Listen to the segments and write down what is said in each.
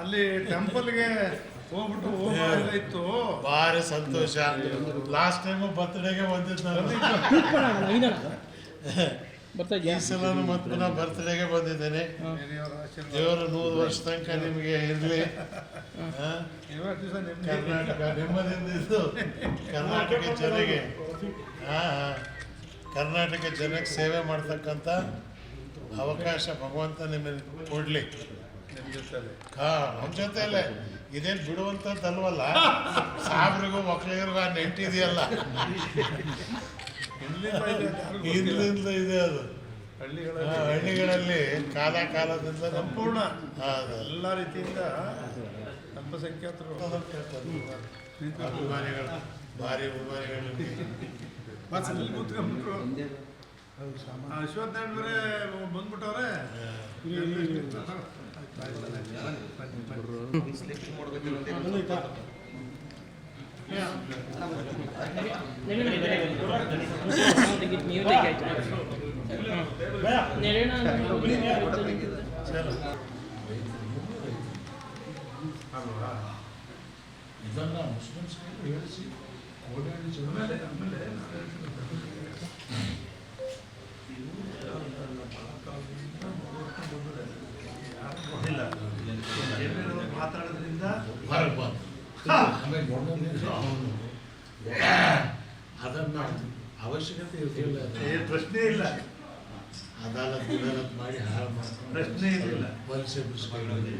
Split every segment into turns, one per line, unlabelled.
ಅಲ್ಲಿ ಟೆಂಪಲ್ಗೆ ಹೋಗ್ಬಿಟ್ಟು ಹೋಮ ಇತ್ತು.
ಭಾರಿ ಸಂತೋಷ. ಲಾಸ್ಟ್ ಟೈಮು ಬರ್ತ್ಡೇಗೆ
ಬರ್ತಾ
ಈ ಸಲನು ಮತ್ತೆ ನಾ ಬರ್ತ್ಡೇಗೆ ಬಂದಿದ್ದೇನೆ. ದೇವರು ನೂರು ವರ್ಷ ತನಕ ನಿಮಗೆ ಇರಲಿ. ಕರ್ನಾಟಕ ನೆಮ್ಮದಿಯಿಂದ ಇದ್ದು ಕರ್ನಾಟಕ ಜನಗೆ ಹಾ ಹಾ. ಕರ್ನಾಟಕ ಜನಕ್ಕೆ ಸೇವೆ ಮಾಡ್ತಕ್ಕಂಥ ಅವಕಾಶ ಭಗವಂತ ನಿಮಗೆ ಕೊಡಲಿ. ಹಾ ನಮ್ಮ ಜೊತೆಯಲ್ಲೇ. ಇದೇನು ಬಿಡುವಂಥದ್ದಲ್ವಲ್ಲ ಸಾಬ್ರಿಗೂ ಮಕ್ಳಿಗೂ ಆ ನೆಂಟಿದೆಯಲ್ಲ
ಇಲ್ಲಿಂದ ಇದೆ
ಅದು.
ಹಳ್ಳಿಗಳಲ್ಲಿ
ಹಳ್ಳಿಗಳಲ್ಲಿ ಕಾಲ ಕಾಲದಿಂದ
ಸಂಪೂರ್ಣ. ಎಲ್ಲ ರೀತಿಯಿಂದ ಅಲ್ಪಸಂಖ್ಯಾತರು
ಅಭಿಮಾನಿಗಳು ಭಾರಿ ಅಭಿಮಾನಿಗಳು
ಬೇರೆ ಬಂದ್ಬಿಟ್ಟವ್ರೆ.
ನೀವು ತೆಗಿ ಆಯ್ತು ನೆರೆಣ
ಚಲೋ.
ಇದನ್ನ ಮುಸ್ಲಿಮ್ಸ್ಗೆ ಹೇಳಿಸಿ ಓಡಾಡಿ
ಆಮೇಲೆ ಮಾತಾಡೋದ್ರಿಂದ
ಹೊರಗೆ ಬಂದು
ಆಮೇಲೆ ಅದನ್ನ ಅವಶ್ಯಕತೆ ಇರಲಿಲ್ಲ
ಪ್ರಶ್ನೆ ಇಲ್ಲ.
ಅದಾಲತ್ ಗಿದಾಲತ್ ಮಾಡಿ ಹಾಳು ಮಾಡ್ಕೊಂಡು
ಪ್ರಶ್ನೆ ಇಲ್ಲ
ಪರೀಕ್ಷೆ ಪುಸ್ತಕಗಳಲ್ಲಿ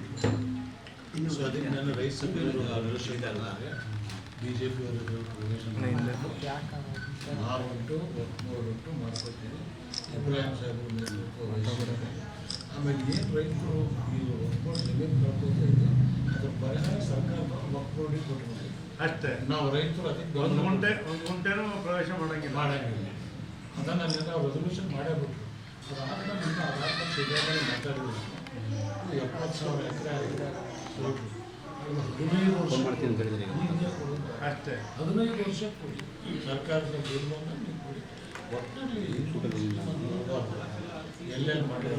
ಸೊ ಅದಕ್ಕೆ ನನ್ನ ರೈತ ಸಭೆಯವರು ವಿರೋಧಿಸಿದ್ದಾರೆ ಬಿ ಜೆ ಪಿಯವರು ನಾವುಂಟು ಉಂಟು ಮಾಡ್ಕೊತೀವಿ ಇಬ್ರಾಹಿಂ ಮಾಡ್ಕೊತೀನಿ ನೇತೃತ್ವ ವಹಿಸಿದ್ದಾರೆ ಆಮೇಲೆ ಏನು ರೈತರು ಒಪ್ಕೊಂಡು ಕೊಟ್ಟು
ಅಷ್ಟೇ.
ನಾವು ರೈತರು ಅದಕ್ಕೆ
ಒಂದು ಗುಂಟೆ ಒಂದು ಗುಂಟೆನೂ ಪ್ರವೇಶ ಮಾಡೋಂಗಿಲ್ಲ.
ಮಾಡೋಂಗಿಲ್ಲ. ಅದನ್ನು ನಾವು ರೆಸೊಲ್ಯೂಷನ್ ಮಾಡೇ ಬಿಟ್ರು ನಂತರ ಅದಾದ ಸಿದ್ದರಾಮಯ್ಯ ಮಾತಾಡಿದ್ರು ಎಪ್ಪತ್ತು ಸಾವಿರ ಎಕರೆ ಆಗಿದೆ. ಹದಿನೈದು ವರ್ಷ.
ಅಷ್ಟೇ.
ಹದಿನೈದು ವರ್ಷ ಕೊಡಿ. ಸರ್ಕಾರದ ತೀರ್ಮಾನ ನೀವು ಕೊಡಿ. ಒಟ್ಟಿನಲ್ಲಿ ಎಲ್ಲೆಲ್ಲಿ ಮಾಡಿದ್ರೆ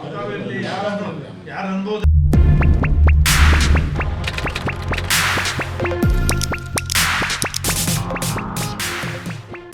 ಅದು
ಯಾರು ಯಾರು ಅನ್ಬೋದು?